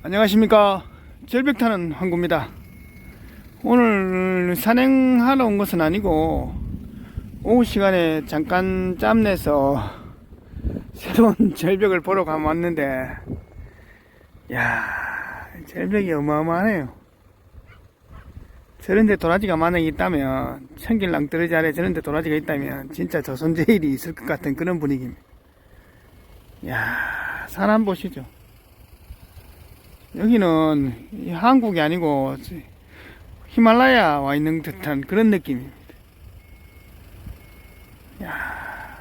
안녕하십니까. 절벽 타는 황구입니다. 오늘 산행하러 온 것은 아니고 오후 시간에 잠깐 짬내서 새로운 절벽을 보러 가면 왔는데 야 절벽이 어마어마하네요. 저런데 도라지가 만약에 있다면 떨어지 아래 저런데 도라지가 있다면 진짜 조선제일이 있을 것 같은 그런 분위기입니다. 야 산안 보시죠 여기는 이 한국이 아니고 히말라야 와 있는 듯한 그런 느낌입니다. 야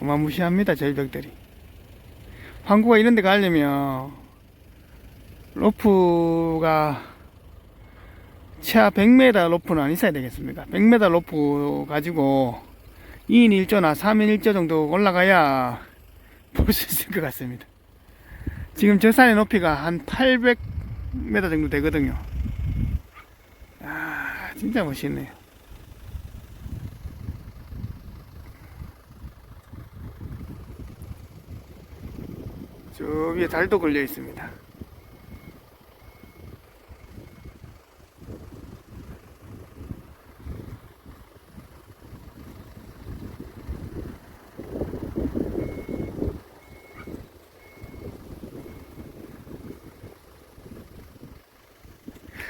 어마무시합니다 절벽들이. 한국가 이런 데 가려면 로프가 최하 100m 로프는 안 있어야 되겠습니까? 100m 로프 가지고 2인 1조나 3인 1조 정도 올라가야 볼 수 있을 것 같습니다. 지금 저 산의 높이가 한 800m 정도 되거든요. 아, 진짜 멋있네요. 저 위에 달도 걸려 있습니다.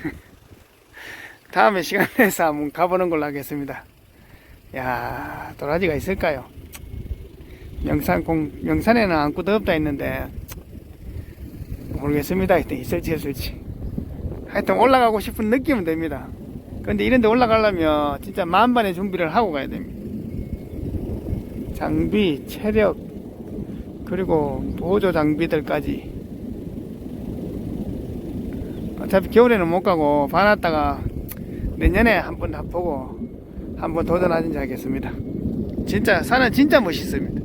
다음에 시간 내서 한번 가보는 걸로 하겠습니다. 야, 도라지가 있을까요? 영산 공, 영산에는 아무것도 없다 했는데, 모르겠습니다. 하여튼 있을지 없을지. 하여튼 올라가고 싶은 느낌은 됩니다. 근데 이런 데 올라가려면 진짜 만반의 준비를 하고 가야 됩니다. 장비, 체력, 그리고 보조 장비들까지. 어차피 겨울에는 못 가고, 반왔다가 내년에 한번 보고 한번 도전하든지 하겠습니다. 진짜 산은 진짜 멋있습니다.